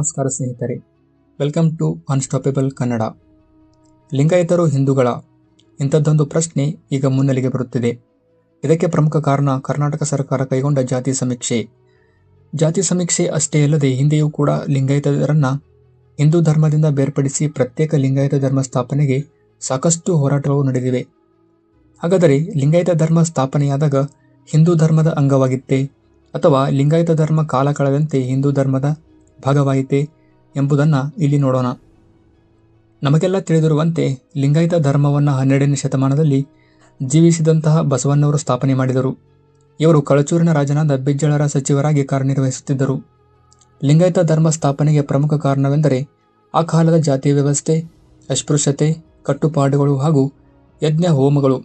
ನಮಸ್ಕಾರ ಸ್ನೇಹಿತರೆ. Welcome to unstoppable Kannada ಲಿಂಗಾಯತರು ಹಿಂದೂಗಳ ಇಂಥದ್ದೊಂದು ಪ್ರಶ್ನೆ ಈಗ ಮುನ್ನೆಲೆಗೆ ಬರುತ್ತಿದೆ. ಇದಕ್ಕೆ ಪ್ರಮುಖ ಕಾರಣ ಕರ್ನಾಟಕ ಸರ್ಕಾರ ಕೈಗೊಂಡ ಜಾತಿ ಸಮೀಕ್ಷೆ. ಜಾತಿ ಸಮೀಕ್ಷೆ ಅಷ್ಟೇ ಅಲ್ಲದೆ ಹಿಂದೆಯೂ ಕೂಡ ಲಿಂಗಾಯತರನ್ನ ಹಿಂದೂ ಧರ್ಮದಿಂದ ಬೇರ್ಪಡಿಸಿ ಪ್ರತ್ಯೇಕ ಲಿಂಗಾಯತ ಧರ್ಮ ಸ್ಥಾಪನೆಗೆ ಸಾಕಷ್ಟು ಹೋರಾಟಗಳು ನಡೆದಿವೆ. ಹಾಗಾದರೆ ಲಿಂಗಾಯತ ಧರ್ಮ ಸ್ಥಾಪನೆಯಾದಾಗ ಹಿಂದೂ ಧರ್ಮದ ಅಂಗವಾಗಿತ್ತೇ ಅಥವಾ ಲಿಂಗಾಯತ ಧರ್ಮ ಕಾಲ ಕಳೆದಂತೆ ಹಿಂದೂ ಧರ್ಮದ ಭಾಗವಾಯಿತೆ ಎಂಬುದನ್ನು ಇಲ್ಲಿ ನೋಡೋಣ. ನಮಗೆಲ್ಲ ತಿಳಿದಿರುವಂತೆ ಲಿಂಗಾಯತ ಧರ್ಮವನ್ನು ಹನ್ನೆರಡನೇ ಶತಮಾನದಲ್ಲಿ ಜೀವಿಸಿದಂತಹ ಬಸವಣ್ಣವರು ಸ್ಥಾಪನೆ ಮಾಡಿದರು. ಇವರು ಕಳಚೂರಿನ ರಾಜನಾದ ಬಿಜ್ಜಳರ ಸಚಿವರಾಗಿ ಕಾರ್ಯನಿರ್ವಹಿಸುತ್ತಿದ್ದರು. ಲಿಂಗಾಯತ ಧರ್ಮ ಸ್ಥಾಪನೆಗೆ ಪ್ರಮುಖ ಕಾರಣವೆಂದರೆ ಆ ಕಾಲದ ಜಾತಿ ವ್ಯವಸ್ಥೆ, ಅಸ್ಪೃಶ್ಯತೆ, ಕಟ್ಟುಪಾಡುಗಳು ಹಾಗೂ ಯಜ್ಞ ಹೋಮಗಳು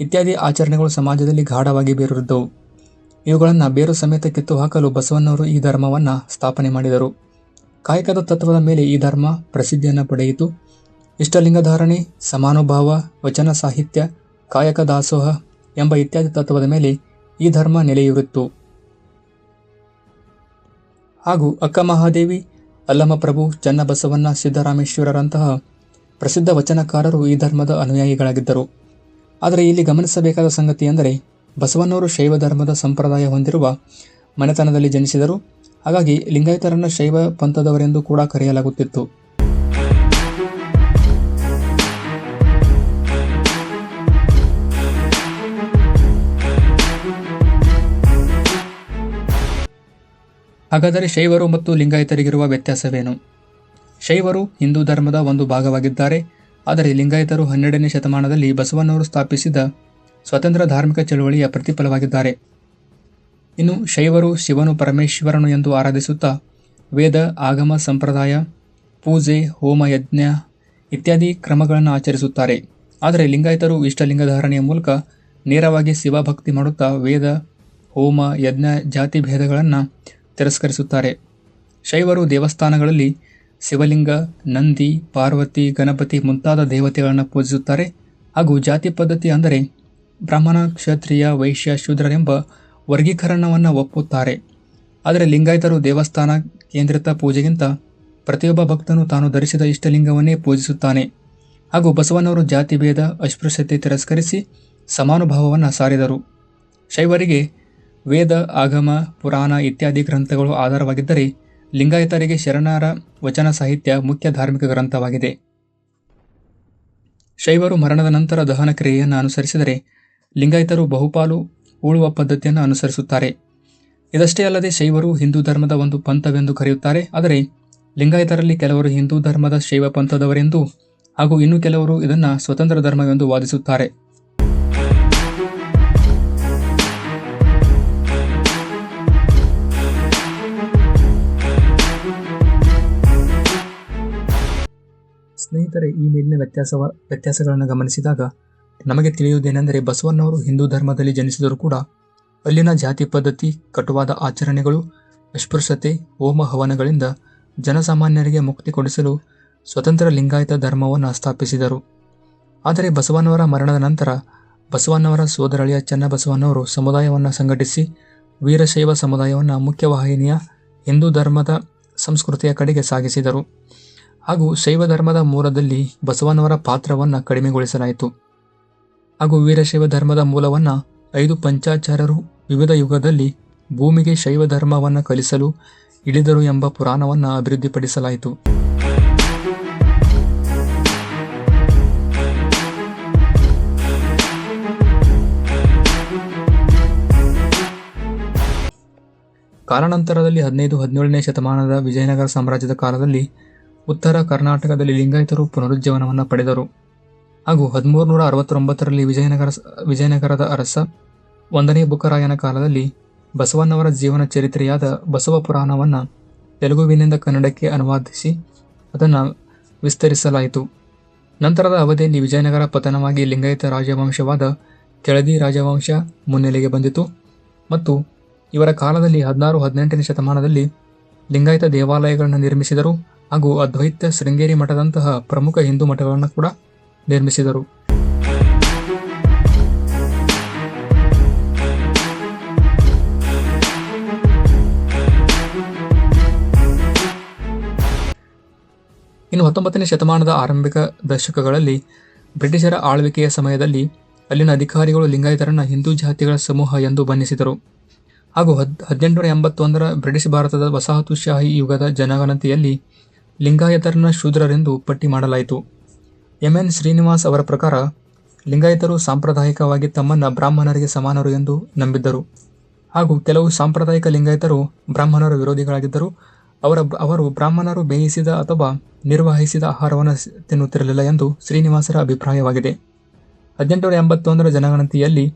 ಇತ್ಯಾದಿ ಆಚರಣೆಗಳು ಸಮಾಜದಲ್ಲಿ ಗಾಢವಾಗಿ ಬೇರೂರಿದ್ದವು. ಇವುಗಳನ್ನು ಬೇರು ಸಮೇತ ಕಿತ್ತು ಹಾಕಲು ಬಸವಣ್ಣವರು ಈ ಧರ್ಮವನ್ನು ಸ್ಥಾಪನೆ ಮಾಡಿದರು. ಕಾಯಕದ ತತ್ವದ ಮೇಲೆ ಈ ಧರ್ಮ ಪ್ರಸಿದ್ಧಿಯನ್ನು ಪಡೆಯಿತು. ಇಷ್ಟಲಿಂಗ ಧಾರಣೆ ಸಮಾನುಭಾವ, ವಚನ ಸಾಹಿತ್ಯ, ಕಾಯಕ ದಾಸೋಹ ಎಂಬ ಇತ್ಯಾದಿ ತತ್ವದ ಮೇಲೆ ಈ ಧರ್ಮ ನೆಲೆಯೂರಿತ್ತು. ಹಾಗೂ ಅಕ್ಕ ಮಹಾದೇವಿ ಅಲ್ಲಮಪ್ರಭು ಚನ್ನಬಸವಣ್ಣ ಸಿದ್ದರಾಮೇಶ್ವರರಂತಹ ಪ್ರಸಿದ್ಧ ವಚನಕಾರರು ಈ ಧರ್ಮದ ಅನುಯಾಯಿಗಳಾಗಿದ್ದರು. ಆದರೆ ಇಲ್ಲಿ ಗಮನಿಸಬೇಕಾದ ಸಂಗತಿ ಎಂದರೆ ಬಸವಣ್ಣವರು ಶೈವ ಧರ್ಮದ ಸಂಪ್ರದಾಯ ಹೊಂದಿರುವ ಮನೆತನದಲ್ಲಿ ಜನಿಸಿದರು. ಹಾಗಾಗಿ ಲಿಂಗಾಯತರನ್ನು ಶೈವ ಪಂಥದವರೆಂದು ಕೂಡ ಕರೆಯಲಾಗುತ್ತಿತ್ತು. ಹಾಗಾದರೆ ಶೈವರು ಮತ್ತು ಲಿಂಗಾಯತರಿಗಿರುವ ವ್ಯತ್ಯಾಸವೇನು? ಶೈವರು ಹಿಂದೂ ಧರ್ಮದ ಒಂದು ಭಾಗವಾಗಿದ್ದಾರೆ. ಆದರೆ ಲಿಂಗಾಯತರು ಹನ್ನೆರಡನೇ ಶತಮಾನದಲ್ಲಿ ಬಸವಣ್ಣವರು ಸ್ಥಾಪಿಸಿದ ಸ್ವತಂತ್ರ ಧಾರ್ಮಿಕ ಚಳುವಳಿಯ ಪ್ರತಿಫಲವಾಗಿದ್ದಾರೆ. ಇನ್ನು ಶೈವರು ಶಿವನು ಪರಮೇಶ್ವರನು ಎಂದು ಆರಾಧಿಸುತ್ತಾ ವೇದ, ಆಗಮ, ಸಂಪ್ರದಾಯ, ಪೂಜೆ, ಹೋಮ, ಯಜ್ಞ ಇತ್ಯಾದಿ ಕ್ರಮಗಳನ್ನು ಆಚರಿಸುತ್ತಾರೆ. ಆದರೆ ಲಿಂಗಾಯತರು ಇಷ್ಟಲಿಂಗ ಧಾರಣೆಯ ಮೂಲಕ ನೇರವಾಗಿ ಶಿವಭಕ್ತಿ ಮಾಡುತ್ತಾ ವೇದ, ಹೋಮ, ಯಜ್ಞ, ಜಾತಿ ಭೇದಗಳನ್ನು ತಿರಸ್ಕರಿಸುತ್ತಾರೆ. ಶೈವರು ದೇವಸ್ಥಾನಗಳಲ್ಲಿ ಶಿವಲಿಂಗ, ನಂದಿ, ಪಾರ್ವತಿ, ಗಣಪತಿ ಮುಂತಾದ ದೇವತೆಗಳನ್ನು ಪೂಜಿಸುತ್ತಾರೆ. ಹಾಗೂ ಜಾತಿ ಪದ್ಧತಿ ಅಂದರೆ ಬ್ರಾಹ್ಮಣ ಕ್ಷತ್ರಿಯ ವೈಶ್ಯ ಶೂದ್ರರೆಂಬ ವರ್ಗೀಕರಣವನ್ನು ಒಪ್ಪುತ್ತಾರೆ. ಆದರೆ ಲಿಂಗಾಯತರು ದೇವಸ್ಥಾನ ಕೇಂದ್ರಿತ ಪೂಜೆಗಿಂತ ಪ್ರತಿಯೊಬ್ಬ ಭಕ್ತನು ತಾನು ಧರಿಸಿದ ಇಷ್ಟಲಿಂಗವನ್ನೇ ಪೂಜಿಸುತ್ತಾನೆ. ಹಾಗೂ ಬಸವನವರು ಜಾತಿ ಭೇದ, ಅಸ್ಪೃಶ್ಯತೆ ತಿರಸ್ಕರಿಸಿ ಸಮಾನುಭಾವವನ್ನು ಸಾರಿದರು. ಶೈವರಿಗೆ ವೇದ, ಆಗಮ, ಪುರಾಣ ಇತ್ಯಾದಿ ಗ್ರಂಥಗಳು ಆಧಾರವಾಗಿದ್ದರೆ ಲಿಂಗಾಯತರಿಗೆ ಶರಣರ, ವಚನ ಸಾಹಿತ್ಯ ಮುಖ್ಯ ಧಾರ್ಮಿಕ ಗ್ರಂಥವಾಗಿದೆ. ಶೈವರು ಮರಣದ ನಂತರ ದಹನ ಕ್ರಿಯೆಯನ್ನು ಅನುಸರಿಸಿದರೆ ಲಿಂಗಾಯತರು ಬಹುಪಾಲು ಉಳುವ ಪದ್ಧತಿಯನ್ನು ಅನುಸರಿಸುತ್ತಾರೆ. ಇದಷ್ಟೇ ಅಲ್ಲದೆ ಶೈವರು ಹಿಂದೂ ಧರ್ಮದ ಒಂದು ಪಂಥವೆಂದು ಕರೆಯುತ್ತಾರೆ. ಆದರೆ ಲಿಂಗಾಯತರಲ್ಲಿ ಕೆಲವರು ಹಿಂದೂ ಧರ್ಮದ ಶೈವ ಪಂಥದವರೆಂದು ಹಾಗೂ ಇನ್ನು ಕೆಲವರು ಇದನ್ನು ಸ್ವತಂತ್ರ ಧರ್ಮವೆಂದು ವಾದಿಸುತ್ತಾರೆ. ಸ್ನೇಹಿತರೆ, ಈ ಮೇಲಿನ ವ್ಯತ್ಯಾಸ ವ್ಯತ್ಯಾಸಗಳನ್ನು ಗಮನಿಸಿದಾಗ ನಮಗೆ ತಿಳಿಯುವುದೇನೆಂದರೆ ಬಸವಣ್ಣವರು ಹಿಂದೂ ಧರ್ಮದಲ್ಲಿ ಜನಿಸಿದರೂ ಕೂಡ ಅಲ್ಲಿನ ಜಾತಿ ಪದ್ಧತಿ, ಕಟುವಾದ ಆಚರಣೆಗಳು ಅಸ್ಪೃಶ್ಯತೆ ಹೋಮ ಹವನಗಳಿಂದ ಜನಸಾಮಾನ್ಯರಿಗೆ ಮುಕ್ತಿ ಕೊಡಿಸಲು ಸ್ವತಂತ್ರ ಲಿಂಗಾಯತ ಧರ್ಮವನ್ನು ಸ್ಥಾಪಿಸಿದರು ಆದರೆ ಬಸವಣ್ಣವರ ಮರಣದ ನಂತರ ಬಸವಣ್ಣವರ ಸೋದರಳಿಯ ಚನ್ನಬಸವಣ್ಣವರು ಸಮುದಾಯವನ್ನು ಸಂಘಟಿಸಿ ವೀರಶೈವ ಸಮುದಾಯವನ್ನು ಮುಖ್ಯವಾಹಿನಿಯ ಹಿಂದೂ ಧರ್ಮದ ಸಂಸ್ಕೃತಿಯ ಕಡೆಗೆ ಸಾಗಿಸಿದರು. ಹಾಗೂ ಶೈವ ಧರ್ಮದ ಮೂಲದಲ್ಲಿ ಬಸವಣ್ಣವರ ಪಾತ್ರವನ್ನು ಕಡಿಮೆಗೊಳಿಸಲಾಯಿತು. ಹಾಗೂ ವೀರಶೈವ ಧರ್ಮದ ಮೂಲವನ್ನು ಐದು ಪಂಚಾಚಾರ್ಯರು ವಿವಿಧ ಯುಗದಲ್ಲಿ ಭೂಮಿಗೆ ಶೈವ ಧರ್ಮವನ್ನು ಕಲಿಸಲು ಇಳಿದರು ಎಂಬ ಪುರಾಣವನ್ನು ಅಭಿವೃದ್ಧಿಪಡಿಸಲಾಯಿತು. ಕಾಲಾನಂತರದಲ್ಲಿ ಹದಿನೈದು, ಹದಿನೇಳನೇ ಶತಮಾನದ ವಿಜಯನಗರ ಸಾಮ್ರಾಜ್ಯದ ಕಾಲದಲ್ಲಿ ಉತ್ತರ ಕರ್ನಾಟಕದಲ್ಲಿ ಲಿಂಗಾಯತರು ಪುನರುಜ್ಜೀವನವನ್ನು ಪಡೆದರು. ಹಾಗೂ ಹದಿಮೂರುನೂರ ಅರವತ್ತೊಂಬತ್ತರಲ್ಲಿ ವಿಜಯನಗರ ವಿಜಯನಗರದ ಅರಸ ಒಂದನೇ ಬುಕ್ಕರಾಯನ ಕಾಲದಲ್ಲಿ ಬಸವಣ್ಣವರ ಜೀವನ ಚರಿತ್ರೆಯಾದ ಬಸವ ಪುರಾಣವನ್ನು ತೆಲುಗುವಿನಿಂದ ಕನ್ನಡಕ್ಕೆ ಅನುವಾದಿಸಿ ಅದನ್ನು ವಿಸ್ತರಿಸಲಾಯಿತು. ನಂತರದ ಅವಧಿಯಲ್ಲಿ ವಿಜಯನಗರ ಪತನವಾಗಿ ಲಿಂಗಾಯತ ರಾಜವಂಶವಾದ ಕೆಳದಿ ರಾಜವಂಶ ಮುನ್ನೆಲೆಗೆ ಬಂದಿತು ಮತ್ತು ಇವರ ಕಾಲದಲ್ಲಿ ಹದಿನಾರು ಹದಿನೆಂಟನೇ ಶತಮಾನದಲ್ಲಿ ಲಿಂಗಾಯತ ದೇವಾಲಯಗಳನ್ನು ನಿರ್ಮಿಸಿದರು ಹಾಗೂ ಅದ್ವೈತ ಶೃಂಗೇರಿ ಮಠದಂತಹ ಪ್ರಮುಖ ಹಿಂದೂ ಮಠಗಳನ್ನು ಕೂಡ ನಿರ್ಮಿಸಿದರು. ಇನ್ನು ಹತ್ತೊಂಬತ್ತನೇ ಶತಮಾನದ ಆರಂಭಿಕ ದಶಕಗಳಲ್ಲಿ ಬ್ರಿಟಿಷರ ಆಳ್ವಿಕೆಯ ಸಮಯದಲ್ಲಿ ಅಲ್ಲಿನ ಅಧಿಕಾರಿಗಳು ಲಿಂಗಾಯತರನ್ನು ಹಿಂದೂ ಜಾತಿಗಳ ಸಮೂಹ ಎಂದು ಬಣ್ಣಿಸಿದರು. ಹಾಗೂ ಹದ್, ಹದಿನೆಂಟುನೂರ ಎಂಬತ್ತೊಂದರ ಬ್ರಿಟಿಷ್ ಭಾರತದ ವಸಾಹತುಶಾಹಿ ಯುಗದ ಜನಗಣತಿಯಲ್ಲಿ ಲಿಂಗಾಯತರನ್ನ ಶೂದ್ರರೆಂದು ಪಟ್ಟಿ ಮಾಡಲಾಯಿತು. ಎಂ ಎನ್ ಶ್ರೀನಿವಾಸ್ ಅವರ ಪ್ರಕಾರ, ಲಿಂಗಾಯತರು ಸಾಂಪ್ರದಾಯಿಕವಾಗಿ ತಮ್ಮನ್ನು ಬ್ರಾಹ್ಮಣರಿಗೆ ಸಮಾನರು ಎಂದು ನಂಬಿದ್ದರು. ಹಾಗೂ ಕೆಲವು ಸಾಂಪ್ರದಾಯಿಕ ಲಿಂಗಾಯತರು ಬ್ರಾಹ್ಮಣರ ವಿರೋಧಿಗಳಾಗಿದ್ದರು. ಅವರ ಅವರು ಬ್ರಾಹ್ಮಣರು ಬೇಯಿಸಿದ ಅಥವಾ ನಿರ್ವಹಿಸಿದ ಆಹಾರವನ್ನು ತಿನ್ನುತ್ತಿರಲಿಲ್ಲ ಎಂದು ಶ್ರೀನಿವಾಸರ ಅಭಿಪ್ರಾಯವಾಗಿದೆ. ಹದಿನೆಂಟುನೂರ ಎಂಬತ್ತೊಂದರ ಜನಗಣತಿಯಲ್ಲಿ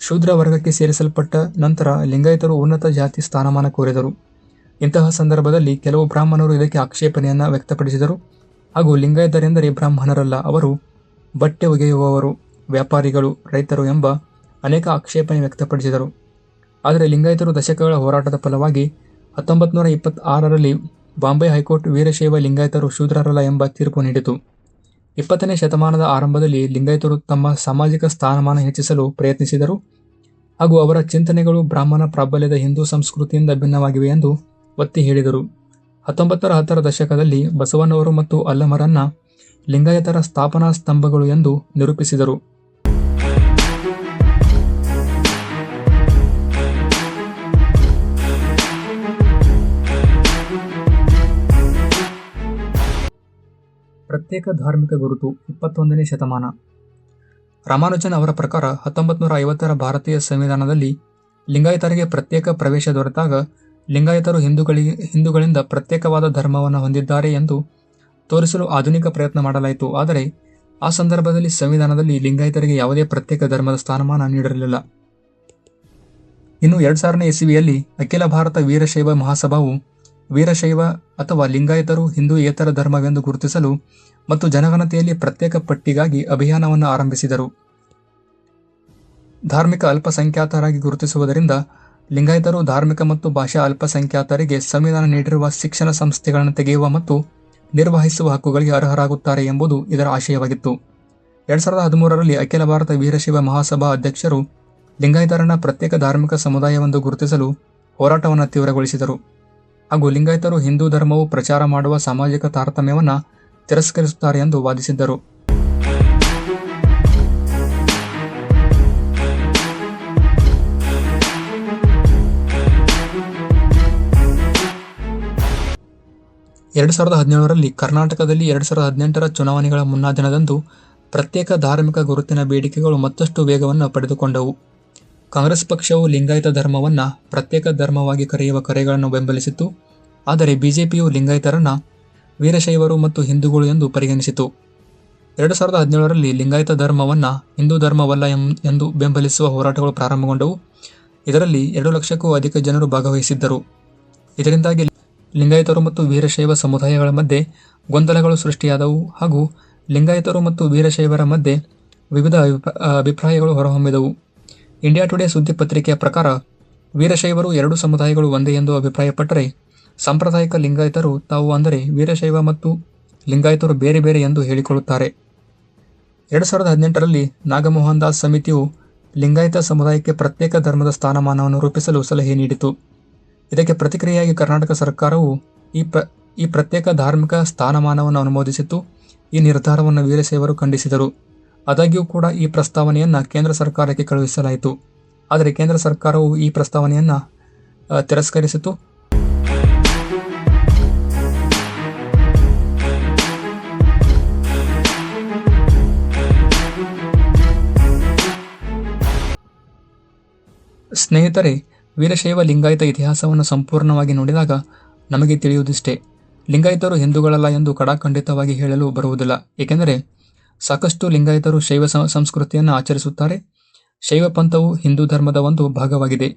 ಶೂದ್ರ ವರ್ಗಕ್ಕೆ ಸೇರಿಸಲ್ಪಟ್ಟ ನಂತರ ಲಿಂಗಾಯತರು ಉನ್ನತ ಜಾತಿ ಸ್ಥಾನಮಾನ ಕೋರಿದರು. ಇಂತಹ ಸಂದರ್ಭದಲ್ಲಿ ಕೆಲವು ಬ್ರಾಹ್ಮಣರು ಇದಕ್ಕೆ ಆಕ್ಷೇಪಣೆಯನ್ನು ವ್ಯಕ್ತಪಡಿಸಿದರು. ಹಾಗೂ ಲಿಂಗಾಯತರೆಂದರೆ ಬ್ರಾಹ್ಮಣರಲ್ಲ, ಅವರು ಬಟ್ಟೆ ಒಗೆಯುವವರು, ವ್ಯಾಪಾರಿಗಳು, ರೈತರು ಎಂಬ ಅನೇಕ ಆಕ್ಷೇಪಣೆ ವ್ಯಕ್ತಪಡಿಸಿದರು. ಆದರೆ ಲಿಂಗಾಯತರು ದಶಕಗಳ ಹೋರಾಟದ ಫಲವಾಗಿ ಹತ್ತೊಂಬತ್ತು ನೂರ ಇಪ್ಪತ್ತಾರರಲ್ಲಿ ಬಾಂಬೆ ಹೈಕೋರ್ಟ್ ವೀರಶೈವ ಲಿಂಗಾಯತರು ಶೂದ್ರರಲ್ಲ ಎಂಬ ತೀರ್ಪು ನೀಡಿತು. ಇಪ್ಪತ್ತನೇ ಶತಮಾನದ ಆರಂಭದಲ್ಲಿ ಲಿಂಗಾಯತರು ತಮ್ಮ ಸಾಮಾಜಿಕ ಸ್ಥಾನಮಾನ ಹೆಚ್ಚಿಸಲು ಪ್ರಯತ್ನಿಸಿದರು ಹಾಗೂ ಅವರ ಚಿಂತನೆಗಳು ಬ್ರಾಹ್ಮಣ ಪ್ರಾಬಲ್ಯದ ಹಿಂದೂ ಸಂಸ್ಕೃತಿಯಿಂದ ಭಿನ್ನವಾಗಿವೆ ಎಂದು ಒತ್ತಿ ಹೇಳಿದರು. ಹತ್ತೊಂಬತ್ತರ ಹತ್ತರ ದಶಕದಲ್ಲಿ ಬಸವನವರು ಮತ್ತು ಅಲ್ಲಮರನ್ನ ಲಿಂಗಾಯತರ ಸ್ಥಾಪನಾ ಸ್ತಂಭಗಳು ಎಂದು ನಿರೂಪಿಸಿದರು. ಪ್ರತ್ಯೇಕ ಧಾರ್ಮಿಕ ಗುರುತು ಇಪ್ಪತ್ತೊಂದನೇ ಶತಮಾನ. ರಾಮಾನುಜನ್ ಅವರ ಪ್ರಕಾರ ಹತ್ತೊಂಬತ್ತು ನೂರ ಐವತ್ತರ ಭಾರತೀಯ ಸಂವಿಧಾನದಲ್ಲಿ ಲಿಂಗಾಯತರಿಗೆ ಪ್ರತ್ಯೇಕ ಪ್ರವೇಶ ದೊರೆತಾಗ ಲಿಂಗಾಯತರು ಹಿಂದೂಗಳಿಗೆ, ಹಿಂದೂಗಳಿಂದ ಪ್ರತ್ಯೇಕವಾದ ಧರ್ಮವನ್ನು ಹೊಂದಿದ್ದಾರೆ ಎಂದು ತೋರಿಸಲು ಆಧುನಿಕ ಪ್ರಯತ್ನ ಮಾಡಲಾಯಿತು. ಆದರೆ ಆ ಸಂದರ್ಭದಲ್ಲಿ ಸಂವಿಧಾನದಲ್ಲಿ ಲಿಂಗಾಯತರಿಗೆ ಯಾವುದೇ ಪ್ರತ್ಯೇಕ ಧರ್ಮದ ಸ್ಥಾನಮಾನ ನೀಡಿರಲಿಲ್ಲ. ಇನ್ನು ಎರಡ್ ಸಾವಿರನೇ ಇಸವಿಯಲ್ಲಿ ಅಖಿಲ ಭಾರತ ವೀರಶೈವ ಮಹಾಸಭಾವು ವೀರಶೈವ ಅಥವಾ ಲಿಂಗಾಯತರು ಹಿಂದೂಯೇತರ ಧರ್ಮವೆಂದು ಗುರುತಿಸಲು ಮತ್ತು ಜನಗಣತಿಯಲ್ಲಿ ಪ್ರತ್ಯೇಕ ಪಟ್ಟಿಗಾಗಿ ಅಭಿಯಾನವನ್ನು ಆರಂಭಿಸಿದರು. ಧಾರ್ಮಿಕ ಅಲ್ಪಸಂಖ್ಯಾತರಾಗಿ ಗುರುತಿಸುವುದರಿಂದ ಲಿಂಗಾಯತರು ಧಾರ್ಮಿಕ ಮತ್ತು ಭಾಷಾ ಅಲ್ಪಸಂಖ್ಯಾತರಿಗೆ ಸಂವಿಧಾನ ನೀಡಿರುವ ಶಿಕ್ಷಣ ಸಂಸ್ಥೆಗಳನ್ನು ತೆಗೆಯುವ ಮತ್ತು ನಿರ್ವಹಿಸುವ ಹಕ್ಕುಗಳಿಗೆ ಅರ್ಹರಾಗುತ್ತಾರೆ ಎಂಬುದು ಇದರ ಆಶಯವಾಗಿತ್ತು. ಎರಡ್ ಸಾವಿರದ ಹದಿಮೂರರಲ್ಲಿ ಅಖಿಲ ಭಾರತ ವೀರಶೈವ ಮಹಾಸಭಾ ಅಧ್ಯಕ್ಷರು ಲಿಂಗಾಯತರನ್ನ ಪ್ರತ್ಯೇಕ ಧಾರ್ಮಿಕ ಸಮುದಾಯವೆಂದು ಗುರುತಿಸಲು ಹೋರಾಟವನ್ನು ತೀವ್ರಗೊಳಿಸಿದರು. ಹಾಗೂ ಲಿಂಗಾಯತರು ಹಿಂದೂ ಧರ್ಮವು ಪ್ರಚಾರ ಮಾಡುವ ಸಾಮಾಜಿಕ ತಾರತಮ್ಯವನ್ನು ತಿರಸ್ಕರಿಸುತ್ತಾರೆ ಎಂದು ವಾದಿಸಿದ್ದರು. ಎರಡು ಸಾವಿರದ ಹದಿನೇಳರಲ್ಲಿ ಕರ್ನಾಟಕದಲ್ಲಿ ಎರಡು ಸಾವಿರದ ಹದಿನೆಂಟರ ಚುನಾವಣೆಗಳ ಮುನ್ನಾ ದಿನದಂದು ಪ್ರತ್ಯೇಕ ಧಾರ್ಮಿಕ ಗುರುತಿನ ಬೇಡಿಕೆಗಳು ಮತ್ತಷ್ಟು ವೇಗವನ್ನು ಪಡೆದುಕೊಂಡವು. ಕಾಂಗ್ರೆಸ್ ಪಕ್ಷವು ಲಿಂಗಾಯತ ಧರ್ಮವನ್ನು ಪ್ರತ್ಯೇಕ ಧರ್ಮವಾಗಿ ಕರೆಯುವ ಕರೆಗಳನ್ನು ಬೆಂಬಲಿಸಿತು ಆದರೆ ಬಿಜೆಪಿಯು ಲಿಂಗಾಯತರನ್ನು ವೀರಶೈವರು ಮತ್ತು ಹಿಂದೂಗಳು ಎಂದು ಪರಿಗಣಿಸಿತು. ಎರಡು ಸಾವಿರದ ಹದಿನೇಳರಲ್ಲಿ ಲಿಂಗಾಯತ ಧರ್ಮವನ್ನು ಹಿಂದೂ ಧರ್ಮವಲ್ಲ ಎಂದು ಬೆಂಬಲಿಸುವ ಹೋರಾಟಗಳು ಪ್ರಾರಂಭಗೊಂಡವು. ಇದರಲ್ಲಿ ಎರಡು ಲಕ್ಷಕ್ಕೂ ಅಧಿಕ ಜನರು ಭಾಗವಹಿಸಿದ್ದರು. ಇದರಿಂದಾಗಿ ಲಿಂಗಾಯತರು ಮತ್ತು ವೀರಶೈವ ಸಮುದಾಯಗಳ ಮಧ್ಯೆ ಗೊಂದಲಗಳು ಸೃಷ್ಟಿಯಾದವು ಹಾಗೂ ಲಿಂಗಾಯತರು ಮತ್ತು ವೀರಶೈವರ ಮಧ್ಯೆ ವಿವಿಧ ಅಭಿಪ್ರ- ಅಭಿಪ್ರಾಯಗಳು ಹೊರಹೊಮ್ಮಿದವು. ಇಂಡಿಯಾ ಟುಡೇ ಸುದ್ದಿ ಪತ್ರಿಕೆಯ ಪ್ರಕಾರ, ವೀರಶೈವರು ಎರಡು ಸಮುದಾಯಗಳು ಒಂದೇ ಎಂದು ಅಭಿಪ್ರಾಯಪಟ್ಟರೆ, ಸಾಂಪ್ರದಾಯಿಕ ಲಿಂಗಾಯತರು ತಾವು ಅಂದರೆ ವೀರಶೈವ ಮತ್ತು ಲಿಂಗಾಯತರು ಬೇರೆ ಬೇರೆ ಎಂದು ಹೇಳಿಕೊಳ್ಳುತ್ತಾರೆ. ಎರಡು ಸಾವಿರದ ಹದಿನೆಂಟರಲ್ಲಿ ನಾಗಮೋಹನ್ ದಾಸ್ ಸಮಿತಿಯು ಲಿಂಗಾಯತ ಸಮುದಾಯಕ್ಕೆ ಪ್ರತ್ಯೇಕ ಧರ್ಮದ ಸ್ಥಾನಮಾನವನ್ನು ರೂಪಿಸಲು ಸಲಹೆ ನೀಡಿತು. ಇದಕ್ಕೆ ಪ್ರತಿಕ್ರಿಯೆಯಾಗಿ ಕರ್ನಾಟಕ ಸರ್ಕಾರವು ಈ ಪ್ರ, ಈ ಪ್ರತ್ಯೇಕ ಧಾರ್ಮಿಕ ಸ್ಥಾನಮಾನವನ್ನು ಅನುಮೋದಿಸಿತ್ತು. ಈ ನಿರ್ಧಾರವನ್ನು ವೀರಸೇವರು ಖಂಡಿಸಿದರು. ಆದಾಗ್ಯೂ ಕೂಡ ಈ ಪ್ರಸ್ತಾವನೆಯನ್ನು ಕೇಂದ್ರ ಸರ್ಕಾರಕ್ಕೆ ಕಳುಹಿಸಲಾಯಿತು. ಆದರೆ ಕೇಂದ್ರ ಸರ್ಕಾರವು ಈ ಪ್ರಸ್ತಾವನೆಯನ್ನು ತಿರಸ್ಕರಿಸಿತು ಸ್ನೇಹಿತರೆ ವೀರಶೈವ ಲಿಂಗಾಯತ ಇತಿಹಾಸವನ್ನು ಸಂಪೂರ್ಣವಾಗಿ ನೋಡಿದಾಗ ನಮಗೆ ತಿಳಿಯುವುದಿಷ್ಟೇ. ಲಿಂಗಾಯತರು ಹಿಂದೂಗಳಲ್ಲ ಎಂದು ಕಡಾಖಂಡಿತವಾಗಿ ಹೇಳಲು ಬರುವುದಿಲ್ಲ. ಏಕೆಂದರೆ ಸಾಕಷ್ಟು ಲಿಂಗಾಯತರು ಶೈವ ಸಂಸ್ಕೃತಿಯನ್ನು ಆಚರಿಸುತ್ತಾರೆ. ಶೈವ ಪಂಥವು ಹಿಂದೂ ಧರ್ಮದ ಒಂದು ಭಾಗವಾಗಿದೆ.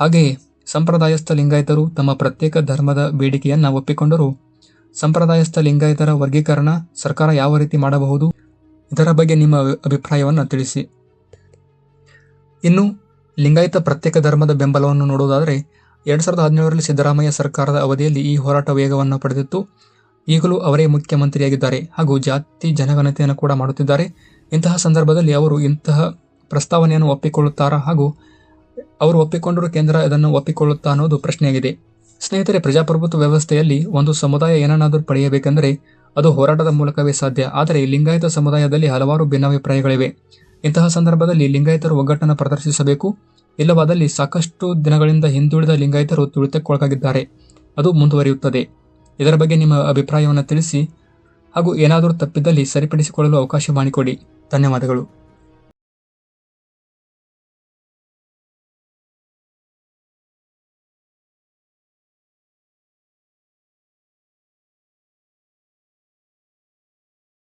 ಹಾಗೆಯೇ ಸಂಪ್ರದಾಯಸ್ಥ ಲಿಂಗಾಯತರು ತಮ್ಮ ಪ್ರತ್ಯೇಕ ಧರ್ಮದ ಬೇಡಿಕೆಯನ್ನು ಒಪ್ಪಿಕೊಂಡರೂ ಸಂಪ್ರದಾಯಸ್ಥ ಲಿಂಗಾಯತರ ವರ್ಗೀಕರಣ ಸರ್ಕಾರ ಯಾವ ರೀತಿ ಮಾಡಬಹುದು? ಇದರ ಬಗ್ಗೆ ನಿಮ್ಮ ಅಭಿ- ಅಭಿಪ್ರಾಯವನ್ನು ತಿಳಿಸಿ. ಇನ್ನು ಲಿಂಗಾಯತ ಪ್ರತ್ಯೇಕ ಧರ್ಮದ ಬೆಂಬಲವನ್ನು ನೋಡುವುದಾದರೆ, ಎರಡು ಸಾವಿರದ ಹದಿನೇಳರಲ್ಲಿ ಸಿದ್ದರಾಮಯ್ಯ ಸರ್ಕಾರದ ಅವಧಿಯಲ್ಲಿ ಈ ಹೋರಾಟ ವೇಗವನ್ನು ಪಡೆದಿತ್ತು. ಈಗಲೂ ಅವರೇ ಮುಖ್ಯಮಂತ್ರಿಯಾಗಿದ್ದಾರೆ ಹಾಗೂ ಜಾತಿ ಜನಗಣತಿಯನ್ನು ಕೂಡ ಮಾಡುತ್ತಿದ್ದಾರೆ. ಇಂತಹ ಸಂದರ್ಭದಲ್ಲಿ ಅವರು ಇಂತಹ ಪ್ರಸ್ತಾವನೆಯನ್ನು ಒಪ್ಪಿಕೊಳ್ಳುತ್ತಾರಾ ಹಾಗೂ ಅವರು ಒಪ್ಪಿಕೊಂಡರೂ ಕೇಂದ್ರ ಇದನ್ನು ಒಪ್ಪಿಕೊಳ್ಳುತ್ತಾ ಅನ್ನೋದು ಪ್ರಶ್ನೆಯಾಗಿದೆ. ಸ್ನೇಹಿತರೆ, ಪ್ರಜಾಪ್ರಭುತ್ವ ವ್ಯವಸ್ಥೆಯಲ್ಲಿ ಒಂದು ಸಮುದಾಯ ಏನನ್ನಾದರೂ ಪಡೆಯಬೇಕೆಂದರೆ ಅದು ಹೋರಾಟದ ಮೂಲಕವೇ ಸಾಧ್ಯ. ಆದರೆ, ಲಿಂಗಾಯತ ಸಮುದಾಯದಲ್ಲಿ ಹಲವಾರು ಭಿನ್ನಾಭಿಪ್ರಾಯಗಳಿವೆ. ಇಂತಹ ಸಂದರ್ಭದಲ್ಲಿ ಲಿಂಗಾಯತರು ಒಗ್ಗಟ್ಟನ್ನು ಪ್ರದರ್ಶಿಸಬೇಕು. ಇಲ್ಲವಾದಲ್ಲಿ ಸಾಕಷ್ಟು ದಿನಗಳಿಂದ ಹಿಂದುಳಿದ ಲಿಂಗಾಯತರು ತುಳಿತಕ್ಕೊಳಗಾಗಿದ್ದಾರೆ ಅದು ಮುಂದುವರಿಯುತ್ತದೆ. ಇದರ ಬಗ್ಗೆ ನಿಮ್ಮ ಅಭಿಪ್ರಾಯವನ್ನು ತಿಳಿಸಿ ಹಾಗೂ ಏನಾದರೂ ತಪ್ಪಿದ್ದಲ್ಲಿ ಸರಿಪಡಿಸಿಕೊಳ್ಳಲು ಅವಕಾಶ ಮಾಡಿಕೊಡಿ. ಧನ್ಯವಾದಗಳು.